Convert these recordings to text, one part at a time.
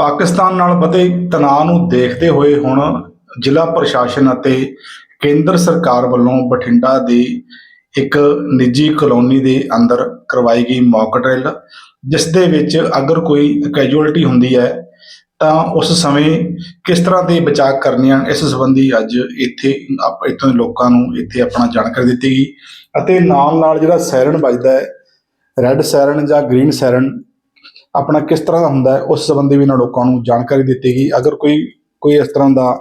ਪਾਕਿਸਤਾਨ ਨਾਲ ਵਧੇ ਤਣਾਅ ਨੂੰ ਦੇਖਦੇ ਹੋਏ ਹੁਣ ਜ਼ਿਲ੍ਹਾ ਪ੍ਰਸ਼ਾਸਨ ਅਤੇ ਕੇਂਦਰ ਸਰਕਾਰ ਵੱਲੋਂ ਬਠਿੰਡਾ ਦੀ ਇੱਕ ਨਿੱਜੀ ਕਲੋਨੀ ਦੇ ਅੰਦਰ ਕਰਵਾਈ ਗਈ ਮੌਕ ਡਰਿਲ ਜਿਸ ਦੇ ਵਿੱਚ ਅਗਰ ਕੋਈ ਕੈਜੂਅਲਟੀ ਹੁੰਦੀ ਹੈ, ਤਾਂ ਉਸ ਸਮੇਂ ਕਿਸ ਤਰ੍ਹਾਂ ਦੇ ਬਚਾਅ ਕਰਨੇ ਹਨ ਇਸ ਸੰਬੰਧੀ ਅੱਜ ਇੱਥੇ ਇੱਥੋਂ ਦੇ ਲੋਕਾਂ ਨੂੰ ਇੱਥੇ ਆਪਣਾ ਜਾਣਕਾਰੀ ਦਿੱਤੀ ਗਈ। ਅਤੇ ਨਾਲ ਨਾਲ ਜਿਹੜਾ ਸੈਰਨ ਵੱਜਦਾ ਹੈ ਰੈੱਡ ਸੈਰਨ ਜਾਂ ਗ੍ਰੀਨ ਸੈਰਨ ਆਪਣਾ ਕਿਸ ਤਰ੍ਹਾਂ ਦਾ ਹੁੰਦਾ ਹੈ, ਉਸ ਸੰਬੰਧੀ ਵੀ ਇਹਨਾਂ ਲੋਕਾਂ ਨੂੰ ਜਾਣਕਾਰੀ ਦਿੱਤੀ ਗਈ। ਅਗਰ ਕੋਈ ਕੋਈ ਇਸ ਤਰ੍ਹਾਂ ਦਾ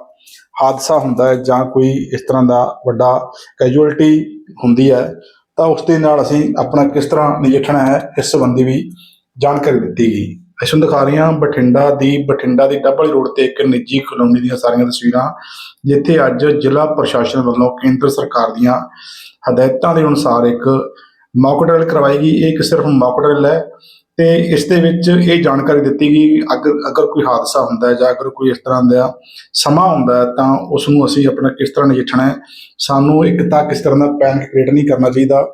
ਹਾਦਸਾ ਹੁੰਦਾ ਹੈ ਜਾਂ ਕੋਈ ਇਸ ਤਰ੍ਹਾਂ ਦਾ ਵੱਡਾ ਕੈਜੂਅਲਟੀ ਹੁੰਦੀ ਹੈ, ਤਾਂ ਉਸ ਦੇ ਨਾਲ ਅਸੀਂ ਆਪਣਾ ਕਿਸ ਤਰ੍ਹਾਂ ਨਜਿੱਠਣਾ ਹੈ, ਇਸ ਸੰਬੰਧੀ ਵੀ ਜਾਣਕਾਰੀ ਦਿੱਤੀ ਗਈ। ਅਸੀਂ ਤੁਹਾਨੂੰ ਦਿਖਾ ਹਾਂ ਬਠਿੰਡਾ ਦੀ ਬਠਿੰਡਾ ਦੀ ਡੱਬਲ ਰੋਡ ਤੇ ਇੱਕ ਨਿੱਜੀ ਕਲੋਨੀ ਦੀਆਂ ਸਾਰੀਆਂ ਤਸਵੀਰਾਂ, ਜਿੱਥੇ ਅੱਜ ਜ਼ਿਲ੍ਹਾ ਪ੍ਰਸ਼ਾਸਨ ਵੱਲੋਂ ਕੇਂਦਰ ਸਰਕਾਰ ਦੀਆਂ ਹਦਾਇਤਾਂ ਦੇ ਅਨੁਸਾਰ ਇੱਕ ਮੌਕ ਡਰਿਲ ਕਰਵਾਈ ਗਈ। ਇਹ ਇੱਕ ਸਿਰਫ ਮੌਕ ਡਰਿਲ ਹੈ। ਤੇ ਇਸ ਦੇ ਵਿੱਚ ਇਹ ਜਾਣਕਾਰੀ ਦਿੱਤੀ ਗਈ ਅਗਰ ਅਗਰ ਕੋਈ ਹਾਦਸਾ ਹੁੰਦਾ ਹੈ ਜਾਂ ਅਗਰ ਕੋਈ ਇਸ ਤਰ੍ਹਾਂ ਦਾ ਸਮਾਂ ਹੁੰਦਾ ਹੈ ਤਾਂ ਉਸ ਨੂੰ ਅਸੀਂ ਆਪਣਾ ਕਿਸ ਤਰ੍ਹਾਂ ਨਜਿੱਠਣਾ ਹੈ, ਸਾਨੂੰ ਇੱਕ ਤਾਂ ਕਿਸ ਤਰ੍ਹਾਂ ਦਾ ਪੈਨਿਕ ਕ੍ਰੀਏਟ ਨਹੀਂ ਕਰਨਾ ਚਾਹੀਦਾ,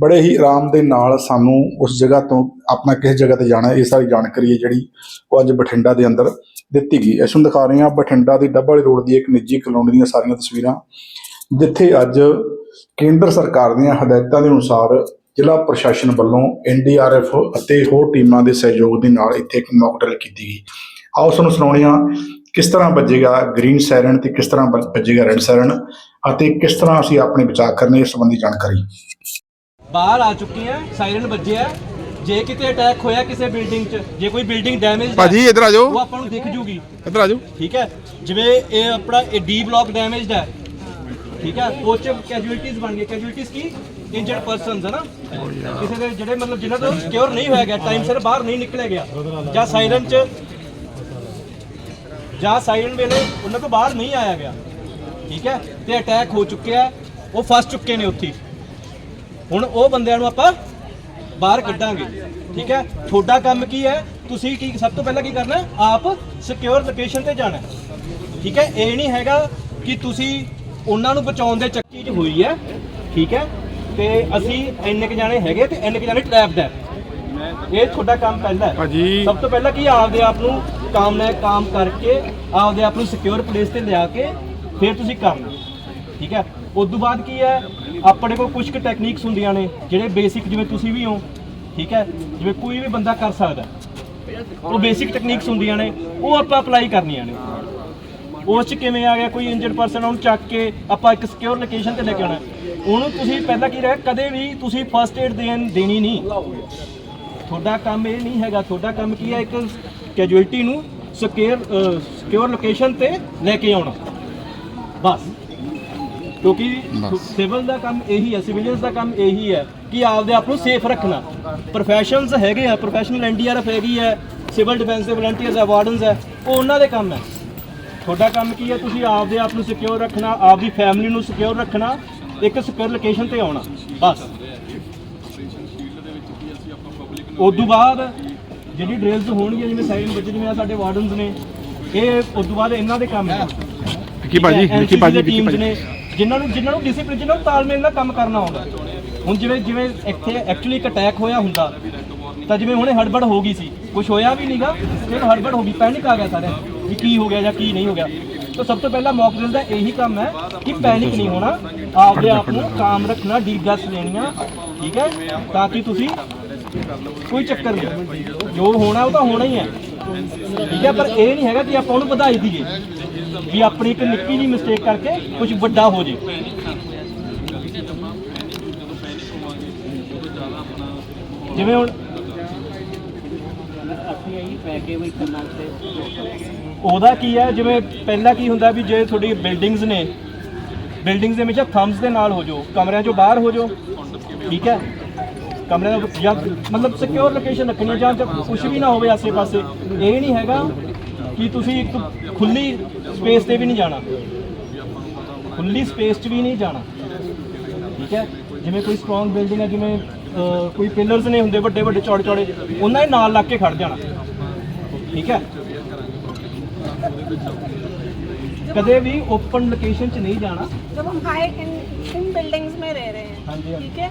ਬੜੇ ਹੀ ਆਰਾਮ ਦੇ ਨਾਲ ਸਾਨੂੰ ਉਸ ਜਗ੍ਹਾ ਤੋਂ ਆਪਣਾ ਕਿਸ ਜਗ੍ਹਾ ਤੇ ਜਾਣਾ ਇਹ ਸਾਰੀ ਜਾਣਕਾਰੀ ਹੈ ਜਿਹੜੀ ਉਹ ਅੱਜ ਬਠਿੰਡਾ ਦੇ ਅੰਦਰ ਦਿੱਤੀ ਗਈ ਇਸ ਨੂੰ ਦਿਖਾ ਰਹੇ ਹਾਂ ਬਠਿੰਡਾ ਦੀ ਡੱਬਲ ਰੋਡ ਦੀ ਇੱਕ ਨਿੱਜੀ ਕਲੋਨੀ ਦੀਆਂ ਸਾਰੀਆਂ ਤਸਵੀਰਾਂ, ਜਿੱਥੇ ਅੱਜ ਕੇਂਦਰ ਸਰਕਾਰ ਦੀਆਂ ਹਦਾਇਤਾਂ ਦੇ ਅਨੁਸਾਰ ਜ਼ਿਲ੍ਹਾ ਪ੍ਰਸ਼ਾਸਨ ਵੱਲੋਂ ਐਨਡੀਆਰਐਫ ਅਤੇ ਹੋਰ ਟੀਮਾਂ ਦੇ ਸਹਿਯੋਗ ਦੇ ਨਾਲ ਇੱਥੇ ਇੱਕ ਮੌਕ ਡਰਿਲ ਕੀਤੀ ਗਈ। ਆਓ ਤੁਹਾਨੂੰ ਸੁਣਾਉਂਦੇ ਹਾਂ ਕਿਸ ਤਰ੍ਹਾਂ ਵੱਜੇਗਾ ਗ੍ਰੀਨ ਸਾਇਰਨ ਤੇ ਕਿਸ ਤਰ੍ਹਾਂ ਵੱਜ- ਵੱਜੇਗਾ ਰੈੱਡ ਸਾਇਰਨ ਅਤੇ ਕਿਸ ਤਰ੍ਹਾਂ ਅਸੀਂ ਆਪਣੇ ਬਚਾਅ ਕਰਨੇ ਇਸ ਸੰਬੰਧੀ ਜਾਣਕਾਰੀ। ਬਾਹਰ ਆ ਚੁੱਕੇ ਆ ਸਾਇਰਨ ਵੱਜਿਆ ਜੇ ਕਿਤੇ ਅਟੈਕ ਹੋਇਆ ਕਿਸੇ ਬਿਲਡਿੰਗ 'ਚ ਜੇ ਕੋਈ ਬਿਲਡਿੰਗ ਡੈਮੇਜ ਭਾਜੀ ਇੱਧਰ ਆ ਉਹ ਜਾਓ ਆਪਾਂ ਨੂੰ ਦਿਖ ਜੂਗੀ। ਇੱਧਰ ਆ ਜਾਓ। ਠੀਕ ਹੈ? ਜਿਵੇਂ ਇਹ ਆਪਣਾ ਇਹ ਡੀ ਬਲਾਕ ਡੈਮੇਜਡ ਹੈ। ਠੀਕ ਹੈ? ਉਹ 'ਚ ਕੈਜੂਅਲਟੀਜ਼ ਬਣ ਗਏ। ਕੈਜੂਅਲਟੀਜ਼ ਕੀ? ਇੰਜਰਡ ਪਰਸਨਸ ਹੈ ਨਾ ਕਿਸੇ ਦੇ ਜਿਹੜੇ ਮਤਲਬ ਜਿਨ੍ਹਾਂ ਤੋਂ ਸਿਕਿਉਰ ਨਹੀਂ ਹੋਇਆ ਗਿਆ ਟਾਈਮ ਸਿਰ ਬਾਹਰ ਨਹੀਂ ਨਿਕਲਿਆ ਗਿਆ ਜਾਂ ਸਾਇਰਨ 'ਚ ਜਾਂ ਸਾਇਰਨ ਵੇਲੇ ਉਹਨਾਂ ਤੋਂ ਬਾਹਰ ਨਹੀਂ ਆਇਆ ਗਿਆ ਠੀਕ ਹੈ ਤੇ ਅਟੈਕ ਹੋ ਚੁੱਕਿਆ ਉਹ ਫਸ ਚੁੱਕੇ ਨੇ ਉੱਥੇ ਹੁਣ ਉਹ ਬੰਦਿਆਂ ਨੂੰ ਆਪਾਂ ਬਾਹਰ ਕੱਢਾਂਗੇ ਠੀਕ ਹੈ ਤੁਹਾਡਾ ਕੰਮ ਕੀ ਹੈ ਤੁਸੀਂ ਕੀ ਸਭ ਤੋਂ ਪਹਿਲਾਂ ਕੀ ਕਰਨਾ ਆਪ ਸਿਕਿਉਰ ਲੋਕੇਸ਼ਨ ਤੇ ਜਾਣਾ ਠੀਕ ਹੈ ਇਹ ਨਹੀਂ ਹੈਗਾ ਕਿ ਤੁਸੀਂ ਉਹਨਾਂ ਨੂੰ ਬਚਾਉਣ ਦੇ ਚੱਕੀ 'ਚ ਹੋਈ ਹੈ ਠੀਕ ਹੈ ਤੇ ਅਸੀਂ ਇੰਨੇ ਕ ਜਾਣੇ ਹੈਗੇ ਤੇ ਇੰਨੇ ਕ ਜਾਣੇ ਟ੍ਰੈਪਡ ਹੈ। ਇਹ ਤੁਹਾਡਾ ਕੰਮ ਪਹਿਲਾ ਹੈ। ਭਾਜੀ। ਸਭ ਤੋਂ ਪਹਿਲਾਂ ਕੀ ਆਪਦੇ ਆਪ ਨੂੰ ਕਾਮ ਨਾਲ ਕੰਮ ਕਰਕੇ ਆਪਦੇ ਆਪ ਨੂੰ ਸਿਕਿਉਰ ਪਲੇਸ ਤੇ ਲਿਆ ਕੇ ਫਿਰ ਤੁਸੀਂ ਕਰਨਾ। ਠੀਕ ਹੈ? ਉਸ ਤੋਂ ਬਾਅਦ ਕੀ ਹੈ? ਆਪਣੇ ਕੋਲ ਕੁਝ ਕੁ ਟੈਕਨੀਕਸ ਹੁੰਦੀਆਂ ਨੇ ਜਿਹੜੇ ਬੇਸਿਕ ਜਿਵੇਂ ਤੁਸੀਂ ਵੀ ਹੋ ਠੀਕ ਹੈ? ਜਿਵੇਂ ਕੋਈ ਵੀ ਬੰਦਾ ਕਰ ਸਕਦਾ। ਉਹ ਬੇਸਿਕ ਟੈਕਨੀਕਸ ਹੁੰਦੀਆਂ ਨੇ ਉਹ ਆਪਾਂ ਅਪਲਾਈ ਕਰਨੀਆਂ ਨੇ। ਉਸ ਚ ਕਿਵੇਂ ਆ ਗਿਆ? ਕੋਈ ਇੰਜਰਡ ਪਰਸਨ ਉਹਨੂੰ ਚੱਕ ਕੇ ਆਪਾਂ ਇੱਕ ਸਿਕਿਉਰ ਲੋਕੇਸ਼ਨ ਤੇ ਲੈ ਕੇ ਆਉਣਾ। ਉਹਨੂੰ ਤੁਸੀਂ ਪਹਿਲਾਂ ਕੀ ਰਿਹਾ ਕਦੇ ਵੀ ਤੁਸੀਂ ਫਰਸਟ ਏਡ ਦੇਣ ਦੇਣੀ ਨਹੀਂ। ਤੁਹਾਡਾ ਕੰਮ ਇਹ ਨਹੀਂ ਹੈਗਾ ਤੁਹਾਡਾ ਕੰਮ ਕੀ ਹੈ ਇੱਕ ਕੈਜੂਅਲਟੀ ਨੂੰ ਸਿਕਿਉਰ ਸਿਕਿਉਰ ਲੋਕੇਸ਼ਨ ਤੇ ਲੈ ਕੇ ਆਉਣਾ। ਬਸ। ਕਿਉਂਕਿ ਸਿਵਲ ਦਾ ਕੰਮ ਇਹੀ ਹੈ ਸਿਵਲੀਅਨਸ ਦਾ ਕੰਮ ਇਹੀ ਹੈ ਕਿ ਆਪਦੇ ਆਪ ਨੂੰ ਸੇਫ ਰੱਖਣਾ। ਪ੍ਰੋਫੈਸ਼ਨਲਸ ਹੈਗੇ ਆ ਪ੍ਰੋਫੈਸ਼ਨਲ ਐਨਡੀਆਰਐਫ ਹੈਗੀ ਹੈ ਸਿਵਲ ਡਿਫੈਂਸ ਦੇ ਵਲੰਟੀਅਰਸ ਹੈ ਵਾਰਡਨਸ ਹੈ ਉਹ ਉਹਨਾਂ ਦੇ ਕੰਮ ਹੈ। ਤੁਹਾਡਾ ਕੰਮ ਕੀ ਹੈ? ਤੁਸੀਂ ਆਪਦੇ ਆਪ ਨੂੰ ਸਿਕਿਉਰ ਰੱਖਣਾ ਆਪਦੀ ਫੈਮਿਲੀ ਨੂੰ ਸਿਕਿਉਰ ਰੱਖਣਾ ਇੱਕ ਸਿਕਿਉਰ ਲੋਕੇਸ਼ਨ ਤੇ ਆਉਣਾ ਬਸ। ਉਸ ਤੋਂ ਬਾਅਦ ਜਿਹੜੀ ਡ੍ਰਿਲਸ ਹੋਣਗੀਆਂ ਜਿਵੇਂ ਸਾਈਨ ਬੱਚੇ ਜਿਵੇਂ ਆਹ ਸਾਡੇ ਵਾਰਡਨਸ ਨੇ ਇਹ ਉਸ ਤੋਂ ਬਾਅਦ ਇਹਨਾਂ ਦੇ ਕੰਮ ਹੈ ਵਿੱਕੀ ਭਾਜੀ? ਵਿੱਕੀ ਭਾਜੀ? ਟੀਮਸ ਭਾਜੀ? ਨੇ ਜਿਨ੍ਹਾਂ ਨੂੰ ਜਿਨ੍ਹਾਂ ਨੂੰ ਡਿਸਪਲਿਨ ਜਿਨ੍ਹਾਂ ਨੂੰ ਤਾਲਮੇਲ ਨਾਲ ਕੰਮ ਕਰਨਾ ਆਉਂਦਾ। ਹੁਣ ਜਿਵੇਂ ਜਿਵੇਂ ਇੱਥੇ ਐਕਚੁਅਲੀ ਇੱਕ ਅਟੈਕ ਹੋਇਆ ਹੁੰਦਾ ਤਾਂ ਜਿਵੇਂ ਹੁਣੇ ਹੜਬੜ ਹੋ ਗਈ ਸੀ। ਕੁਝ ਹੋਇਆ ਵੀ ਨਹੀਂਗਾ ਫਿਰ ਹੜਬੜ ਹੋ ਗਈ ਪੈਨਿਕ ਆ ਗਿਆ ਸਾਰਿਆਂ ਨੂੰ ਵੀ ਕੀ ਹੋ ਗਿਆ ਜਾਂ ਕੀ ਨਹੀਂ ਹੋ ਗਿਆ। ਤਾਂ ਸਭ ਤੋਂ ਪਹਿਲਾਂ ਮੌਕ ਡਰਿਲ ਦਾ ਇਹੀ ਕੰਮ ਹੈ ਕਿ ਪੈਨਿਕ ਨਹੀਂ ਹੋਣਾ, ਆਪਦੇ ਆਪ ਨੂੰ ਕਾਮ ਰੱਖਣਾ ਡੀਪ ਬ੍ਰੈਥਸ ਲੈਣੀਆਂ, ਠੀਕ ਹੈ? ਤਾਂ ਕਿ ਤੁਸੀਂ ਕੋਈ ਚੱਕਰ ਨਹੀਂ ਜੋ ਹੋਣਾ ਉਹ ਤਾਂ ਹੋਣਾ ਹੀ ਹੈ। ਠੀਕ ਹੈ? ਪਰ ਇਹ ਨਹੀਂ ਹੈਗਾ ਕਿ ਆਪਾਂ ਉਹਨੂੰ ਵਧਾਈ ਦਈਏ, ਵੀ ਆਪਣੀ ਇੱਕ ਨਿੱਕੀ ਜਿਹੀ ਮਿਸਟੇਕ ਕਰਕੇ ਕੁਝ ਵੱਡਾ ਹੋ ਜੇ। ਜਿਵੇਂ ਹੁਣ ਉਹਦਾ ਕੀ ਹੈ? ਜਿਵੇਂ ਪਹਿਲਾਂ ਕੀ ਹੁੰਦਾ ਵੀ ਜੇ ਤੁਹਾਡੀ ਬਿਲਡਿੰਗਸ ਨੇ ਬਿਲਡਿੰਗਸ ਦੇ ਵਿੱਚ ਥੰਬਸ ਦੇ ਨਾਲ ਹੋ ਜਾਓ, ਕਮਰਿਆਂ ਚੋਂ ਬਾਹਰ ਹੋ ਜਾਓ, ਠੀਕ ਹੈ? ਕਮਰਿਆਂ ਦਾ ਜਾਂ ਮਤਲਬ ਸਿਕਿਉਰ ਲੋਕੇਸ਼ਨ ਰੱਖਣੀ ਹੈ ਜਾਂ ਕੁਝ ਵੀ ਨਾ ਹੋਵੇ ਆਸੇ-ਪਾਸੇ, ਇਹ ਨਹੀਂ ਹੈਗਾ ਕਿ ਤੁਸੀਂ ਇੱਕ ਖੁੱਲੀ ਸਪੇਸ ਤੇ ਵੀ ਨਹੀਂ ਜਾਣਾ। ਖੁੱਲੀ ਸਪੇਸ 'ਚ ਵੀ ਨਹੀਂ ਜਾਣਾ। ਠੀਕ ਹੈ? ਜਿਵੇਂ ਕੋਈ ਸਟਰੋਂਗ ਬਿਲਡਿੰਗ ਹੈ, ਜਿਵੇਂ ਕੋਈ ਪਿਲਰਸ ਨੇ ਹੁੰਦੇ ਵੱਡੇ ਵੱਡੇ ਚੌੜੇ ਚੌੜੇ ਉਹਨਾਂ ਦੇ ਨਾਲ ਲੱਗ ਕੇ ਖੜ ਜਾਣਾ। ਠੀਕ ਹੈ? ਕਦੇ ਵੀ ਓਪਨ ਲੋਕੇਸ਼ਨ 'ਚ ਨਹੀਂ ਜਾਣਾ जब हम हाई इन इन बिल्डिंग्स में रह रहे हाँ जी, हैं हाँ जी। ठीक है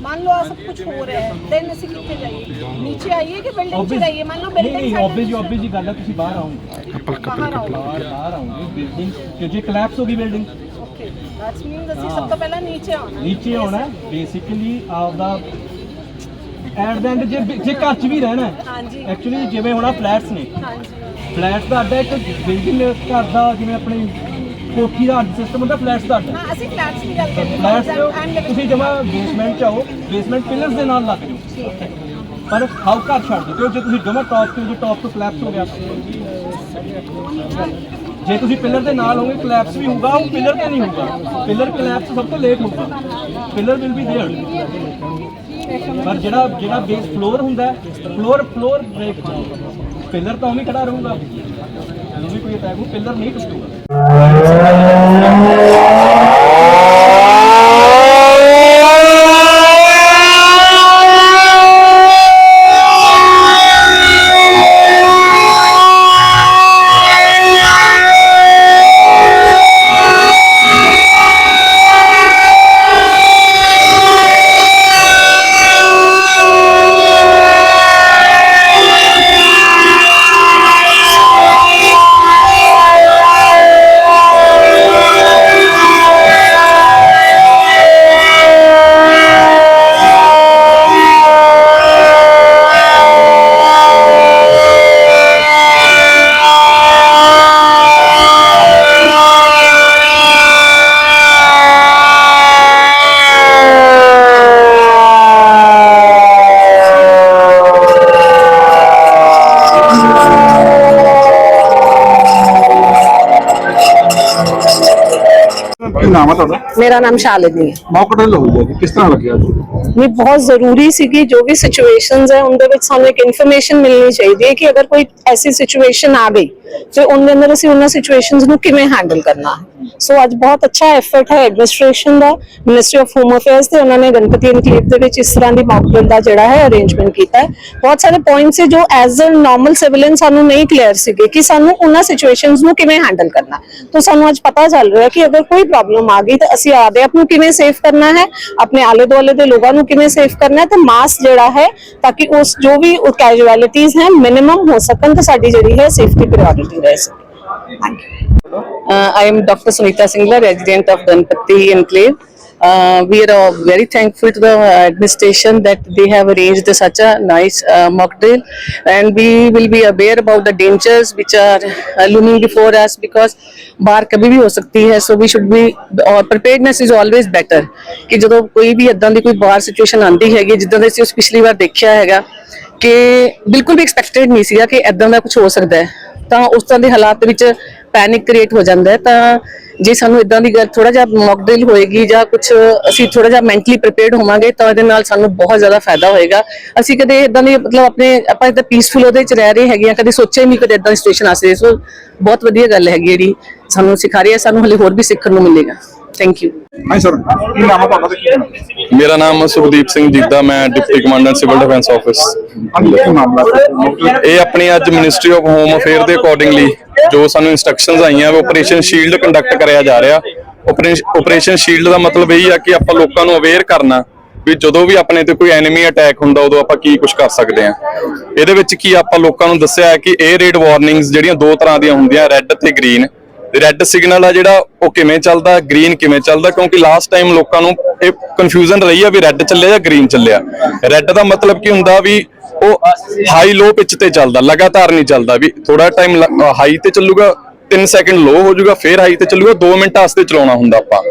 मान लो सब कुछ हो रहा है देन ਅਸੀਂ ਕਿੱਥੇ ਜਾਈਏ ਨੀਚੇ ਆਈਏ ਕਿ ਬਿਲਡਿੰਗ 'ਚ ਰਹੀਏ ਮੰਨ ਲਓ ਨਹੀਂ ਬਿਲਡਿੰਗ ਨਹੀਂ ਆਬਵੀਅਸ ਜੀ ਆਬਵੀਅਸ ਜੀ ਗੱਲ ਹੈ ਤੁਸੀਂ ਬਾਹਰ ਆਉਂਗੇ ਬਾਹਰ ਆਓ ਬਾਹਰ ਬਾਹਰ ਆਉਂਗੇ ਬਿਲਡਿੰਗ ਕਿ ਜੇ ਕਲੈਪਸ ਹੋ ਗਈ ਬਿਲਡਿੰਗ ਓਕੇ ਦੈਟਸ ਮੀਨਸ ਅਸੀਂ ਸਭ ਤੋਂ ਪਹਿਲਾਂ ਨੀਚੇ ਆਉਣਾ ਨੀਚੇ ਆਉਣਾ ਬੇਸਿਕਲੀ ਆਪਦਾ ਐਟ ਦ ਐਂਡ ਜੇ ਜੇ ਘਰ 'ਚ ਵੀ ਰਹਿਣਾ ਹਾਂਜੀ। ਐਕਚੁਅਲੀ ਜਿਵੇਂ ਹੁਣ ਆ ਫਲੈਟਸ ਨੇ। ਹਾਂਜੀ। ਫਲੈਟਸ ਦਾ ਅੱਡਾ ਇੱਕ ਬਿਲਡਿੰਗ ਘਰ ਦਾ ਜਿਵੇਂ ਆਪਣੇ ਕੋਠੀ ਦਾ ਅੱਡ ਸਿਸਟਮ ਹੁੰਦਾ ਫਲੈਟਸ ਦਾ ਅੱਡਾ। ਹਾਂ ਅਸੀਂ ਫਲੈਟਸ ਦੀ ਗੱਲ ਕਰਦੇ ਹਾਂ ਫਲੈਟਸ ਤੁਸੀਂ ਜਮਾ ਬੇਸਮੈਂਟ 'ਚ ਆਓ ਬੇਸਮੈਂਟ ਪਿਲਰਸ ਦੇ ਨਾਲ ਲੱਗ ਜਾਓ। ਪਰ ਹਾਊ ਘਰ ਛੱਡ ਦਿੱਤੇ ਜੇ ਤੁਸੀਂ ਜਮਾ ਟੌਪ ਤੋਂ ਜੇ ਟੌਪ ਤੋਂ ਕਲੈਪਸ ਹੋ ਗਿਆ। ਜੇ ਤੁਸੀਂ ਪਿਲਰ ਦੇ ਨਾਲ ਹੋਗੇ ਕਲੈਪਸ ਵੀ ਹੋਊਗਾ ਉਹ ਪਿਲਰ ਤੇ ਨਹੀਂ ਹੋਊਗਾ। ਪਿਲਰ ਕਲੈਪਸ ਸਭ ਤੋਂ ਲੇਟ ਹੋਊਗਾ। ਪਿਲਰ ਵਿਲ ਬੀ ਦੇਅਰ ਪਰ ਜਿਹੜਾ ਜਿਹੜਾ ਬੇਸ ਫਲੋਰ ਹੁੰਦਾ ਫਲੋਰ ਫਲੋਰ ਬ੍ਰੇਕ ਪਿਲਰ ਤਾਂ ਉਵੇਂ ਖੜਾ ਰਹੂਗਾ। ਜਦੋਂ ਵੀ ਕੋਈ ਅਟੈਕ ਹੋ ਪਿਲਰ ਨਹੀਂ ਟੁੱਟੂਗਾ ਕੀ ਨਾਮ ਹੈ ਤੁਹਾਡਾ? ਮੇਰਾ ਨਾਮ ਸ਼ਾਲਿਨੀ ਹੈ। ਮੌਕਾ ਢਿੱਲ ਹੋਈ ਹੈ ਕਿਸ ਤਰ੍ਹਾਂ ਲੱਗਿਆ ਨਹੀਂ ਬਹੁਤ ਜ਼ਰੂਰੀ ਸੀਗੀ ਜੋ ਵੀ ਸਿਚੁਏਸ਼ਨਸ ਹੈ ਉਹਦੇ ਵਿੱਚ ਸਾਨੂੰ ਇੱਕ ਇਨਫੋਰਮੇਸ਼ਨ ਮਿਲਣੀ ਚਾਹੀਦੀ ਹੈ ਕਿ ਅਗਰ ਕੋਈ ਐਸੀ ਸਿਚੁਏਸ਼ਨ ਆ ਗਈ ਤੇ ਉਹਦੇ ਅੰਦਰ ਅਸੀਂ ਉਹਨਾਂ ਸਿਚੁਏਸ਼ਨਸ ਨੂੰ ਕਿਵੇਂ ਹੈਂਡਲ ਕਰਨਾ ਹੈ। ਸੋ ਅੱਜ ਬਹੁਤ ਅੱਛਾ ਐਫਰਟ ਹੈ ਐਡਮਿਨਿਸਟ੍ਰੇਸ਼ਨ ਦਾ ਮਿਨਿਸਟਰੀ ਆਫ ਹੋਮ ਅਫੇਅਰਸ ਤੇ ਉਹਨਾਂ ਨੇ ਗਣਪਤੀ ਇਨਕਲੇਵ ਦੇ ਵਿੱਚ ਇਸ ਤਰ੍ਹਾਂ ਦੀ ਮੌਕਡਰਿਲ ਦਾ ਜਿਹੜਾ ਹੈ ਅਰੇਂਜਮੈਂਟ ਕੀਤਾ ਹੈ। ਬਹੁਤ ਸਾਰੇ ਪੁਆਇੰਟਸ ਸੀ ਜੋ ਐਜ਼ ਅ ਨਾਰਮਲ ਸਿਵਿਲਿਅਨ ਸਾਨੂੰ ਨਹੀਂ ਕਲੀਅਰ ਸੀਗੇ ਕਿ ਸਾਨੂੰ ਉਹਨਾਂ ਸਿਚੁਏਸ਼ਨਸ ਨੂੰ ਕਿਵੇਂ ਹੈਂਡਲ ਕਰਨਾ। ਤਾਂ ਸਾਨੂੰ ਅੱਜ ਪਤਾ ਚੱਲ ਰਿਹਾ ਕਿ ਅਗਰ ਕੋਈ ਪ੍ਰੋਬਲਮ ਆ ਗਈ ਤਾਂ ਅਸੀਂ ਆਪਦੇ ਆਪ ਨੂੰ ਕਿਵੇਂ ਸੇਫ ਕਰਨਾ ਹੈ, ਆਪਣੇ ਆਲੇ ਦੁਆਲੇ ਦੇ ਲੋਕਾਂ ਨੂੰ ਕਿਵੇਂ ਸੇਫ ਕਰਨਾ ਹੈ ਤੇ ਮਾਸ ਜਿਹੜਾ ਹੈ ਤਾਂ ਕਿ ਉਸ ਜੋ ਵੀ ਕੈਜੁਅਲਿਟੀਜ਼ ਹੈ ਮਿਨੀਮਮ ਹੋ ਸਕਣ ਤਾਂ ਸਾਡੀ ਜਿਹੜੀ ਹੈ ਸੇਫਟੀ ਪ੍ਰਾਇੋਰਟੀ ਰਹੇ ਸਕੇ। Uh, I am Dr. Sunita Singla, resident of Ganpati Enclave. Uh, we are all very thankful to the administration that they have arranged such a nice uh, drill, and we will be aware about the dangers which are uh, looming before us because bar कभी भी हो सकती है so we should be और preparedness is always better ਕਿ ਜਦੋਂ ਕੋਈ ਵੀ ਇਦਾਂ ਦੀ ਕੋਈ ਬਾਹਰ ਸਿਚੁਏਸ਼ਨ ਆਂਦੀ ਹੈਗੀ ਜਿੱਦਾਂ ਦੇ ਅਸੀਂ ਉਸ ਪਿਛਲੀ ਵਾਰ ਦੇਖਿਆ ਹੈਗਾ ਕਿ ਬਿਲਕੁਲ ਵੀ ਐਕਸਪੈਕਟਡ ਨਹੀਂ ਸੀਗਾ ਕਿ ਇਦਾਂ ਦਾ ਕੁਝ ਪੈਨਿਕ ਕ੍ਰੀਏਟ ਹੋ ਜਾਂਦਾ ਹੈ, ਤਾਂ ਜੇ ਸਾਨੂੰ ਇਦਾਂ ਦੀ ਗੱਲ ਥੋੜਾ ਜਿਹਾ ਮੌਕ ਡਰਿਲ ਹੋਏਗੀ ਜਾਂ ਕੁਝ ਅਸੀਂ ਥੋੜਾ ਜਿਹਾ ਮੈਂਟਲੀ ਪ੍ਰੀਪੇਅਰਡ ਹੋਵਾਂਗੇ, ਤਾਂ ਇਹਦੇ ਨਾਲ ਸਾਨੂੰ ਬਹੁਤ ਜ਼ਿਆਦਾ ਫਾਇਦਾ ਹੋਏਗਾ। ਅਸੀਂ ਕਦੇ ਇਦਾਂ ਦੀ ਮਤਲਬ ਆਪਣੇ ਆਪਾਂ ਇਦਾਂ ਪੀਸਫੁਲ ਉਹਦੇ 'ਚ ਰਹਿ ਰਹੇ ਹੈਗੇ ਆ ਕਦੇ ਸੋਚਿਆ ਹੀ ਨਹੀਂ ਕਦੇ ਇਦਾਂ ਦੀ ਸਿਚੁਏਸ਼ਨ ਆ ਸਕਦੀ। ਸੋ ਬਹੁਤ ਵਧੀਆ ਗੱਲ ਹੈਗੀ ਜਿਹੜੀ ਸਾਨੂੰ ਸਿਖਾ ਰਹੀ ਹੈ, ਸਾਨੂੰ ਹਲੇ ਹੋਰ ਵੀ ਸਿੱਖਣ ਨੂੰ ਮਿਲੇਗਾ। ਥੈਂਕ ਯੂ ਹਾਂ ਸਰ ਕੀ ਨਾਮ ਹੈ ਤੁਹਾਡਾ ਤੇ ਕੀ ਨਾਮ ਮੇਰਾ ਨਾਮ ਸੁਖਦੀਪ ਸਿੰਘ ਜੀਦਾ ਮੈਂ deputy commander civil defence office ਕੀ ਮਾਮਲਾ? ਇਹ ਆਪਣੀ ਅੱਜ ਮਿਨਿਸਟਰੀ ਆਫ ਹੋਮ ਅਫੇਅਰ ਦੇ ਅਕੋਰਡਿੰਗਲੀ ਜੋ ਸਾਨੂੰ ਇਨਸਟਰਕਸ਼ਨਸ ਆਈਆਂ ਉਹ ਆਪਰੇਸ਼ਨ ਸ਼ੀਲਡ ਕੰਡਕਟ ਕਰਿਆ ਜਾ ਰਿਹਾ। ਆਪਰੇਸ਼ਨ ਸ਼ੀਲਡ ਦਾ ਮਤਲਬ ਇਹ ਆ ਕਿ ਆਪਾਂ ਲੋਕਾਂ ਨੂੰ ਅਵੇਅਰ ਕਰਨਾ ਵੀ ਜਦੋਂ ਵੀ ਆਪਣੇ ਤੇ ਕੋਈ ਐਨੀਮੀ ਅਟੈਕ ਹੁੰਦਾ ਉਦੋਂ ਆਪਾਂ ਕੀ ਕੁਝ ਕਰ ਸਕਦੇ ਆ ਇਹਦੇ ਵਿੱਚ ਕੀ ਆਪਾਂ ਲੋਕਾਂ ਨੂੰ ਦੱਸਿਆ ਹੈ ਕਿ 에ਅਰ ਰੇਡ ਵਾਰਨਿੰਗਸ ਜਿਹੜੀਆਂ ਦੋ ਤਰ੍ਹਾਂ ਦੀਆਂ ਹੁੰਦੀਆਂ ਰੈੱਡ ਤੇ ਗ੍ਰੀਨ ਰੈੱਡ ਸਿਗਨਲ ਆ ਜਿਹੜਾ, ਉਹ ਕਿਵੇਂ ਚੱਲਦਾ ਗ੍ਰੀਨ ਕਿਵੇਂ ਚੱਲਦਾ? ਕਿਉਂਕਿ ਲਾਸਟ ਟਾਈਮ ਲੋਕਾਂ ਨੂੰ ਇਹ ਕਨਫਿਊਜ਼ਨ ਰਹੀ ਆ ਵੀ ਰੈੱਡ ਚੱਲਿਆ ਜਾਂ ਗ੍ਰੀਨ ਚੱਲਿਆ। ਰੈੱਡ ਦਾ ਮਤਲਬ ਕੀ ਹੁੰਦਾ ਵੀ ਉਹ ਹਾਈ ਲੋ ਪਿਚ ਤੇ ਚੱਲਦਾ, ਲਗਾਤਾਰ ਨਹੀਂ ਚੱਲਦਾ ਵੀ ਥੋੜਾ ਟਾਈਮ ਹਾਈ ਤੇ ਚੱਲੂਗਾ 3 ਸੈਕਿੰਡ ਲੋ ਹੋ ਜਾਊਗਾ, ਫੇਰ ਹਾਈ ਤੇ ਚੱਲੂਗਾ 2 ਮਿੰਟ ਵਾਸਤੇ ਚਲਾਉਣਾ ਹੁੰਦਾ ਆਪਾਂ।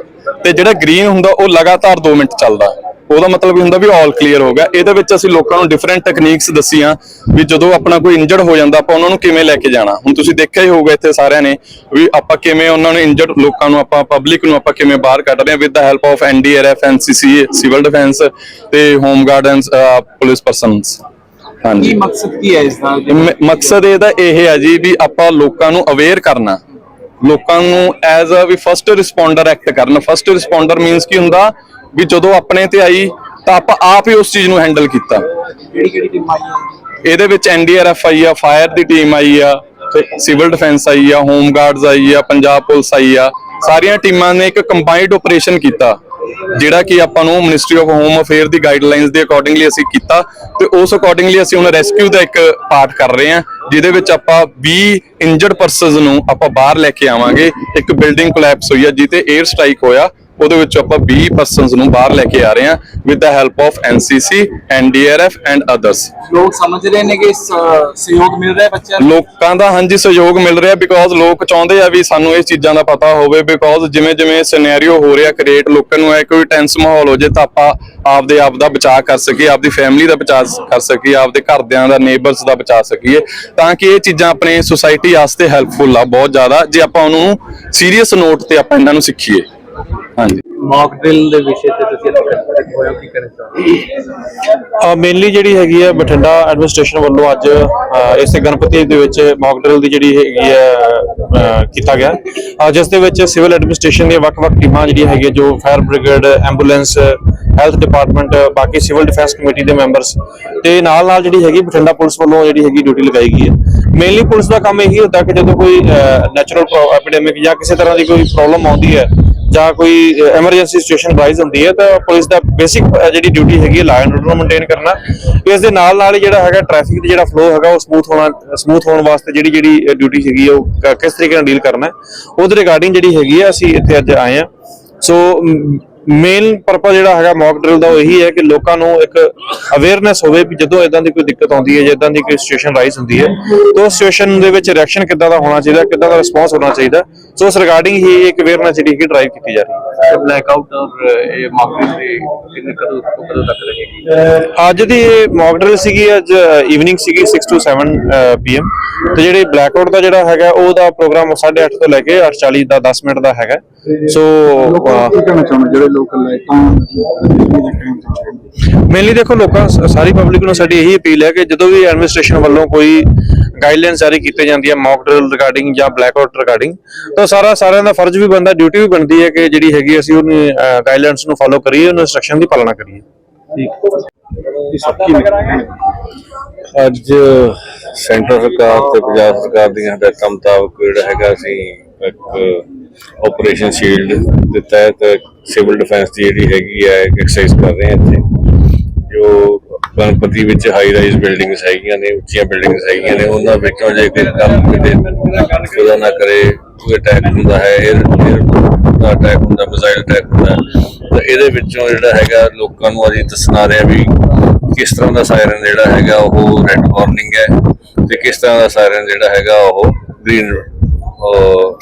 ਤੇ ਜਿਹੜਾ ਗ੍ਰੀਨ ਹੁੰਦਾ, ਉਹ ਲਗਾਤਾਰ 2 ਮਿੰਟ ਚੱਲਦਾ। ਉਹਦਾ ਮਤਲਬ ਇਹ ਹੁੰਦਾ ਵੀ ਆਲ ਕਲੀਅਰ ਹੋ ਗਿਆ। ਇਹਦੇ ਵਿੱਚ ਅਸੀਂ ਲੋਕਾਂ ਨੂੰ ਡਿਫਰੈਂਟ ਟੈਕਨੀਕਸ ਦੱਸੀਆਂ ਵੀ ਜਦੋਂ ਆਪਣਾ ਕੋਈ ਇੰਜਰਡ ਹੋ ਜਾਂਦਾ ਆਪਾਂ ਉਹਨਾਂ ਨੂੰ ਕਿਵੇਂ ਲੈ ਕੇ ਜਾਣਾ। ਹੁਣ ਤੁਸੀਂ ਦੇਖਿਆ ਹੀ ਹੋਊਗਾ ਇੱਥੇ ਸਾਰਿਆਂ ਨੇ ਵੀ ਆਪਾਂ ਕਿਵੇਂ ਉਹਨਾਂ ਨੂੰ ਇੰਜਰਡ ਲੋਕਾਂ ਨੂੰ ਆਪਾਂ ਪਬਲਿਕ ਨੂੰ ਆਪਾਂ ਕਿਵੇਂ ਬਾਹਰ ਕੱਢ ਰਹੇ ਹਾਂ with the help of NDRF NCC civil defence ਤੇ ਹੋਮ ਗਾਰਡਨਸ ਪੁਲਿਸ ਪਰਸਨਸ ਹਾਂਜੀ। ਮਕਸਦ ਕੀ ਹੈ ਇਸ ਦਾ? ਮਕਸਦ ਇਹਦਾ ਇਹ ਹੈ ਜੀ ਵੀ ਆਪਾਂ ਲੋਕਾਂ ਨੂੰ ਅਵੇਅਰ ਕਰਨਾ। ਲੋਕਾਂ ਨੂੰ ਐਜ਼ ਅ ਵੀ ਫਰਸਟ ਰਿਸਪੌਂਡਰ ਐਕਟ ਕਰਨਾ। ਫਰਸਟ ਰਿਸਪੌਂਡਰ ਮੀਨਸ ਕੀ ਹੁੰਦਾ? ਵੀ ਜਦੋਂ ਆਪਣੇ ਤੇ ਆਈ ਤਾਂ ਆਪਾਂ ਆਪ ਹੀ ਉਸ ਚੀਜ਼ ਨੂੰ ਹੈਂਡਲ ਕੀਤਾ। ਕਿਹੜੀ ਕਿਹੜੀ ਟੀਮ ਆਈ ਹੈ ਇਹਦੇ ਵਿੱਚ ਐਨਡੀਆਰਐਫ ਆਈ ਆ ਫਾਇਰ ਦੀ ਟੀਮ ਆਈ ਆ ਤੇ ਸਿਵਲ ਡਿਫੈਂਸ ਆਈ ਆ ਹੋਮ ਗਾਰਡਸ ਆਈ ਆ ਪੰਜਾਬ ਪੁਲਿਸ ਆਈ ਆ। ਸਾਰੀਆਂ ਟੀਮਾਂ ਨੇ ਇੱਕ ਕੰਬਾਈਨਡ ਆਪਰੇਸ਼ਨ ਕੀਤਾ ਜਿਹੜਾ ਕਿ ਆਪਾਂ ਨੂੰ ਮਿਨਿਸਟਰੀ ਆਫ ਹੋਮ ਅਫੇਅਰ ਦੀ ਗਾਈਡਲਾਈਨਸ ਦੇ ਅਕੋਰਡਿੰਗਲੀ ਅਸੀਂ ਕੀਤਾ ਤੇ ਉਸ ਅਕੋਰਡਿੰਗਲੀ ਅਸੀਂ ਹੁਣ ਰੈਸਕਿਊ ਦਾ ਇੱਕ ਪਾਰਟ ਕਰ ਰਹੇ ਹਾਂ ਜਿਹਦੇ ਵਿੱਚ ਆਪਾਂ 20 ਇੰਜਰਡ ਪਰਸਨਸ ਨੂੰ ਆਪਾਂ ਬਾਹਰ ਲੈ ਕੇ ਆਵਾਂਗੇ। ਇੱਕ ਬਿਲਡਿੰਗ ਕੋਲੈਪਸ ਹੋਈ ਆ ਜਿੱਤੇ 에ਅਰ ਸਟ੍ਰਾਈਕ ਹੋਇਆ। ਉਹਦੇ ਵਿੱਚ ਆਪਾਂ 20 ਪਰਸਨਸ ਨੂੰ ਬਾਹਰ ਲੈ ਕੇ ਆ ਰਹੇ ਹਾਂ with the help of NCC NDRF and others ਲੋਕ ਸਮਝ ਰਹੇ ਨੇ ਕਿ ਸਹਿਯੋਗ ਮਿਲ ਰਿਹਾ ਬੱਚਿਆਂ ਨੂੰ? ਲੋਕਾਂ ਦਾ ਹਾਂਜੀ ਸਹਿਯੋਗ ਮਿਲ ਰਿਹਾ ਬਿਕੋਜ਼ ਲੋਕ ਚਾਹੁੰਦੇ ਆ ਵੀ ਸਾਨੂੰ ਇਸ ਚੀਜ਼ਾਂ ਦਾ ਪਤਾ ਹੋਵੇ ਬਿਕੋਜ਼ ਜਿਵੇਂ ਜਿਵੇਂ ਸਿਨੈਰੀਓ ਹੋ ਰਿਹਾ ਕ੍ਰੀਏਟ ਲੋਕਾਂ ਨੂੰ ਹੈ ਕੋਈ ਟੈਂਸ ਮਾਹੌਲ ਹੋ ਜੇ ਤਾਂ ਆਪਾਂ ਆਪਦੇ ਆਪ ਦਾ ਬਚਾਅ ਕਰ ਸਕੀਏ ਆਪਦੀ ਫੈਮਿਲੀ ਦਾ ਬਚਾਅ ਕਰ ਸਕੀਏ ਆਪਦੇ ਘਰਦਿਆਂ ਦਾ ਨੇਬਰਸ ਦਾ ਬਚਾ ਸਕੀਏ। ਤਾਂ ਕਿ ਇਹ ਚੀਜ਼ਾਂ ਆਪਣੇ ਸੁਸਾਇਟੀ ਵਾਸਤੇ ਹੈਲਪਫੁਲ ਆ ਬਹੁਤ ਜ਼ਿਆਦਾ। ਜੇ ਆਪਾਂ ਉਹਨੂੰ ਸੀਰੀਅਸ ਨੋਟ ਤੇ ਆਪਾਂ ਇਹਨਾਂ ਨੂੰ ਸਿੱਖੀਏ। ਹਾਂਜੀ। ਮੌਕ ਡਰਿਲ ਦੇ ਵਿਸ਼ੇ ਤੇ ਤੁਸੀਂ ਇੱਥੇ ਕੀ ਚਾਹੁੰਦੇ ਮੇਨਲੀ ਜਿਹੜੀ ਹੈਗੀ ਹੈ ਬਠਿੰਡਾ ਐਡਮਿਨਿਸਟ੍ਰੇਸ਼ਨ ਵੱਲੋਂ ਅੱਜ ਇਸੇ ਗਣਪਤੀ ਦੇ ਵਿੱਚ ਮੌਕ ਡਰਿਲ ਦੀ ਜਿਹੜੀ ਹੈਗੀ ਹੈ ਕੀਤਾ ਗਿਆ। ਜਿਸ ਦੇ ਵਿੱਚ ਸਿਵਲ ਐਡਮਿਨਿਸਟ੍ਰੇਸ਼ਨ ਦੀਆਂ ਵੱਖ-ਵੱਖ ਟੀਮਾਂ ਜਿਹੜੀਆਂ ਹੈਗੀਆਂ ਜੋ fire brigade ambulance health department ਬਾਕੀ ਸਿਵਲ ਡਿਫੈਂਸ ਕਮੇਟੀ ਦੇ ਮੈਂਬਰਸ ਤੇ ਨਾਲ-ਨਾਲ ਜਿਹੜੀ ਹੈਗੀ ਬਠਿੰਡਾ ਪੁਲਿਸ ਵੱਲੋਂ ਜਿਹੜੀ ਹੈਗੀ ਡਿਊਟੀ ਲਗਾਈ ਗਈ ਹੈ। ਮੇਨਲੀ ਪੁਲਿਸ ਦਾ ਕੰਮ ਇਹੀ ਹੁੰਦਾ ਕਿ ਜਦੋਂ ਕੋਈ ਨੈਚੁਰਲ ਐਪੀਡੈਮਿਕ ਜਾਂ ਕਿਸੇ ਤਰ੍ਹਾਂ ਦੀ ਕੋਈ ਪ੍ਰੋਬਲਮ ਆਉਂਦੀ ਹੈ ਜਾਂ ਕੋਈ ਐਮਰਜੈਂਸੀ ਸਿਚੁਏਸ਼ਨ ਰਾਈਜ਼ ਹੁੰਦੀ ਹੈ, ਤਾਂ ਪੁਲਿਸ ਦਾ ਬੇਸਿਕ ਜਿਹੜੀ ਡਿਊਟੀ ਹੈਗੀ ਹੈ ਲਾ ਐਂਡ ਆਰਡਰ ਨੂੰ ਮੇਨਟੇਨ ਕਰਨਾ। ਇਸ ਦੇ ਨਾਲ ਨਾਲ ਹੀ ਜਿਹੜਾ ਹੈਗਾ ਟ੍ਰੈਫਿਕ ਦਾ ਜਿਹੜਾ ਫਲੋ ਹੈਗਾ, ਉਹ ਸਮੂਥ ਹੋਣਾ ਸਮੂਥ ਹੋਣ ਵਾਸਤੇ ਜਿਹੜੀ ਜਿਹੜੀ ਡਿਊਟੀ ਹੈਗੀ ਉਹ ਕਿਸ ਤਰੀਕੇ ਨਾਲ ਡੀਲ ਕਰਨਾ ਉਹਦੇ ਰਿਗਾਰਡਿੰਗ ਜਿਹੜੀ ਹੈਗੀ ਹੈ, ਅਸੀਂ ਇੱਥੇ ਅੱਜ ਆਏ ਹਾਂ। ਸੋ ਮੇਨ ਪਰਪਸ ਜਿਹੜਾ ਹੈਗਾ ਮੌਕ ਡਰਿਲ ਦਾ ਉਹ ਇਹੀ ਹੈ ਕਿ ਲੋਕਾਂ ਨੂੰ ਇੱਕ ਅਵੇਅਰਨੈਸ ਹੋਵੇ ਵੀ ਜਦੋਂ ਇਦਾਂ ਦੀ ਕੋਈ ਦਿੱਕਤ ਆਉਂਦੀ ਹੈ ਜਾਂ ਇਦਾਂ ਦੀ ਕੋਈ ਸਿਚੁਏਸ਼ਨ ਰਾਈਜ਼ ਹੁੰਦੀ ਹੈ ਤਾਂ ਉਸ ਸਿਚੁਏਸ਼ਨ ਦੇ ਵਿੱਚ ਰਿਐਕਸ਼ਨ ਕਿੱਦਾਂ ਦਾ ਹੋਣਾ ਚਾਹੀਦਾ ਕਿੱਦਾਂ ਦਾ ਰਿਸਪੌਂਸ ਹੋਣਾ ਚਾਹੀਦਾ ਸੋ ਉਸ ਰਿਗਾਰਡਿੰਗ ਹੀ ਇੱਕ ਅਵੇਅਰਨੈਸ ਜਿਹੜੀ ਹੈਗੀ ਡਰਾਈਵ ਕੀਤੀ ਜਾ ਰਹੀ ਹੈ। ਬਲੈਕ ਆਊਟ ਔਰ ਇਹ ਮੌਕ ਡਰਿਲ ਦੇ ਕਿੰਨੇ ਕਦੋਂ ਤੋਂ ਕਦੋਂ ਤੱਕ ਰਹੇਗੀ? ਅੱਜ ਦੀ ਇਹ ਮੌਕ ਡਰਿਲ ਸੀਗੀ ਅੱਜ ਈਵਨਿੰਗ ਸੀਗੀ 6 to 7 ਪੀਐਮ ਤੇ ਜਿਹੜੇ ਬਲੈਕ ਆਊਟ ਦਾ ਜਿਹੜਾ ਹੈਗਾ ਉਹਦਾ ਪ੍ਰੋਗਰਾਮ 8:30 ਤੋਂ ਲੈ ਕੇ 8:40 ਦਾ 10 ਮਿੰਟ ਦਾ ਹੈਗਾ। ਸੋ ਕੀ ਕਹਿਣਾ ਚਾਹੁੰਦੇ ਜਿਹੜੇ ਲੋਕ ਲਾਈਟਾਂ ਮੇਨਲੀ ਦੇਖੋ ਲੋਕਾਂ ਸਾਰੀ ਪਬਲਿਕ ਨੂੰ ਸਾਡੀ ਇਹੀ ਅਪੀਲ ਹੈ ਕਿ ਜਦੋਂ ਵੀ ਐਡਮਿਨਿਸਟ੍ਰੇਸ਼ਨ ਵੱਲੋਂ ਕੋਈ ਗਾਈਡਲਾਈਨਸ ਜਾਰੀ ਕੀਤੇ ਜਾਂਦੀ ਹੈ ਮੌਕ ਡਰਿਲ ਰਿਗਾਰਡਿੰਗ ਜਾਂ ਬਲੈਕ ਆਊਟ ਰਿਗਾਰਡਿੰਗ ਤਾਂ ਸਾਰਾ ਸਾਰਿਆਂ ਦਾ ਫਰਜ਼ ਵੀ ਬਣਦਾ ਡਿਊਟੀ ਵੀ ਬਣਦੀ ਹੈ ਕਿ ਜਿਹੜੀ ਹੈਗੀ ਅਸੀਂ ਉਹਨੂੰ ਗਾਈਡਲਾਈਨਸ ਨੂੰ ਫਾਲੋ ਕਰੀਏ ਉਹਨਾਂ ਇਨਸਟਰਕਸ਼ਨ ਦੀ ਪਾਲਣਾ ਕਰੀਏ। ਅੱਜ ਸੈਂਟਰ ਸਰਕਾਰ ਤੇ ਪੰਜਾਬ ਸਰਕਾਰ ਦੀਆਂ ਹਦਾਇਤਾਂ ਮੁਤਾਬਕ ਜਿਹੜਾ ਹੈਗਾ ਅਸੀਂ ਇੱਕ ਆਪਰੇਸ਼ਨ ਸ਼ੀਲਡ ਦੇ ਤਹਿਤ ਸਿਵਲ ਡਿਫੈਂਸ ਦੀ ਜਿਹੜੀ ਹੈਗੀ ਹੈ ਐਕਸਰਸਾਈਜ਼ ਕਰ ਰਹੇ ਹਾਂ ਇੱਥੇ। ਜੋ ਗਣਪਤੀ ਵਿੱਚ ਹਾਈ ਰਾਈਜ਼ ਬਿਲਡਿੰਗਸ ਹੈਗੀਆਂ ਨੇ ਉੱਚੀਆਂ ਬਿਲਡਿੰਗਸ ਹੈਗੀਆਂ ਨੇ ਉਹਨਾਂ ਵਿੱਚੋਂ ਜੇ ਕੋਈ ਕੰਮ ਕਿਤੇ ਖੁਦਾ ਨਾ ਕਰੇ ਕੋਈ ਅਟੈਕ ਹੁੰਦਾ ਹੈ 에ਅਰ ਦਾ ਅਟੈਕ ਹੁੰਦਾ ਮਿਜ਼ਾਈਲ ਅਟੈਕ ਹੁੰਦਾ, ਤਾਂ ਇਹਦੇ ਵਿੱਚੋਂ ਜਿਹੜਾ ਹੈਗਾ ਲੋਕਾਂ ਨੂੰ ਅਸੀਂ ਦੱਸਣਾ ਰਿਹਾ ਵੀ ਕਿਸ ਤਰ੍ਹਾਂ ਦਾ ਸਾਇਰਨ ਜਿਹੜਾ ਹੈਗਾ ਉਹ ਰੈੱਡ ਵਾਰਨਿੰਗ ਹੈ ਤੇ ਕਿਸ ਤਰ੍ਹਾਂ ਦਾ ਸਾਇਰਨ ਜਿਹੜਾ ਹੈਗਾ ਉਹ ਗ੍ਰੀਨ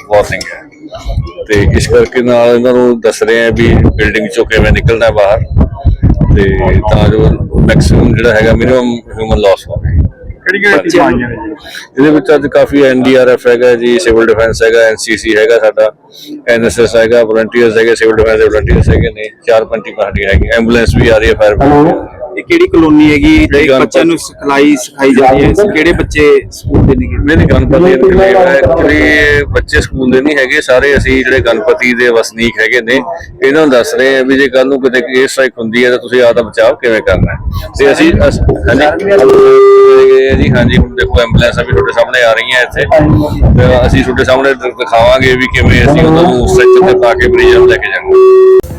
ਵਾਰਨਿੰਗ ਹੈ। ਤੇ ਇਸ ਕਰਕੇ ਨਾਲ ਇਹਨਾਂ ਨੂੰ ਦੱਸ ਰਹੇ ਆ ਵੀ ਬਿਲਡਿੰਗ ਚੋਂ ਕਿਵੇਂ ਨਿਕਲਣਾ ਬਾਹਰ ਤੇ ਤਾਂ ਜੋ ਮੈਕਸਿਮਮ ਜਿਹੜਾ ਹੈਗਾ ਮਿਨੀਮਮ ਹਿਊਮਨ ਲਾਸ ਹੋਵੇ। ਕਿਹੜੀ ਕਿਹੜੀ ਟੀਮਾਂ ਆਈਆਂ ਨੇ ਜੀ? ਇਹਦੇ ਵਿੱਚ ਅੱਜ ਕਾਫੀ ਐਨਡੀਆਰਐਫ ਹੈਗਾ ਜੀ ਸਿਵਲ ਡਿਫੈਂਸ ਹੈਗਾ ਐਨਸੀਸੀ ਹੈਗਾ ਸਾਡਾ ਐਨਐਸਐਸ ਹੈਗਾ ਵਲੰਟੀਅਰਸ ਹੈਗੇ ਸਿਵਲ ਡਿਫੈਂਸ ਦੇ ਵਲੰਟੀਅਰਸ ਹੈਗੇ ਨੇ ਚਾਰ ਪੰਜ ਟੀਮਾਂ ਸਾਡੀਆਂ ਹੈਗੀਆਂ ਐਂਬੂਲੈਂਸ ਵੀ ਆ ਰਹੀ ਹੈ ਫਾਇਰ ਇਹ ਕਿਹੜੀ ਕਲੋਨੀ ਹੈਗੀ? ਜਿਹੜੀ ਗਣਪਤ- ਬੱਚਿਆਂ ਨੂੰ ਸਿਖਲਾਈ ਸਿਖਾਈ ਜਾਂਦੀ ਹੈ ਕਿਹੜੇ ਬੱਚੇ ਸਕੂਲ ਦੇ ਨੇ ਮੇਰੇ ਗਣਪਤੀ ਇਨਕਲੇਵ ਹੈ ਐਕਚੁਅਲੀ ਬੱਚੇ ਸਕੂਲ ਦੇ ਨਹੀਂ ਹੈਗੇ ਸਾਰੇ ਅਸੀਂ ਜਿਹੜੇ ਗਣਪਤੀ ਦੇ ਵਸਨੀਕ ਹੈਗੇ ਨੇ ਇਹਨਾਂ ਨੂੰ ਦੱਸ ਰਹੇ ਆ ਵੀ ਜੇ ਕੱਲ ਨੂੰ ਕਿਤੇ 에ਅਰ ਸਟ੍ਰਾਈਕ ਹੁੰਦੀ ਹੈ ਤਾਂ ਤੁਸੀਂ ਆਪਦਾ ਬਚਾਅ ਕਿਵੇਂ ਕਰਨਾ ਹੈ? ਤੇ ਅਸੀਂ ਹਾਂਜੀ। ਜੀ ਹਾਂਜੀ ਹੁਣ ਦੇਖੋ ਐਂਬੂਲੈਂਸਾਂ ਵੀ ਤੁਹਾਡੇ ਸਾਹਮਣੇ ਆ ਰਹੀਆਂ ਇੱਥੇ। ਤੇ ਅਸੀਂ ਤੁਹਾਡੇ ਸਾਹਮਣੇ ਦ- ਦਿਖਾਵਾਂਗੇ ਵੀ ਕਿਵੇਂ ਅਸੀਂ ਉਹਨਾਂ ਨੂੰ ਸਟ੍ਰੈਚਰ ਤੇ ਪਾ ਕੇ ਮਰੀਜ਼ਾਂ ਨੂੰ ਲੈ ਕੇ ਜਾਣਾ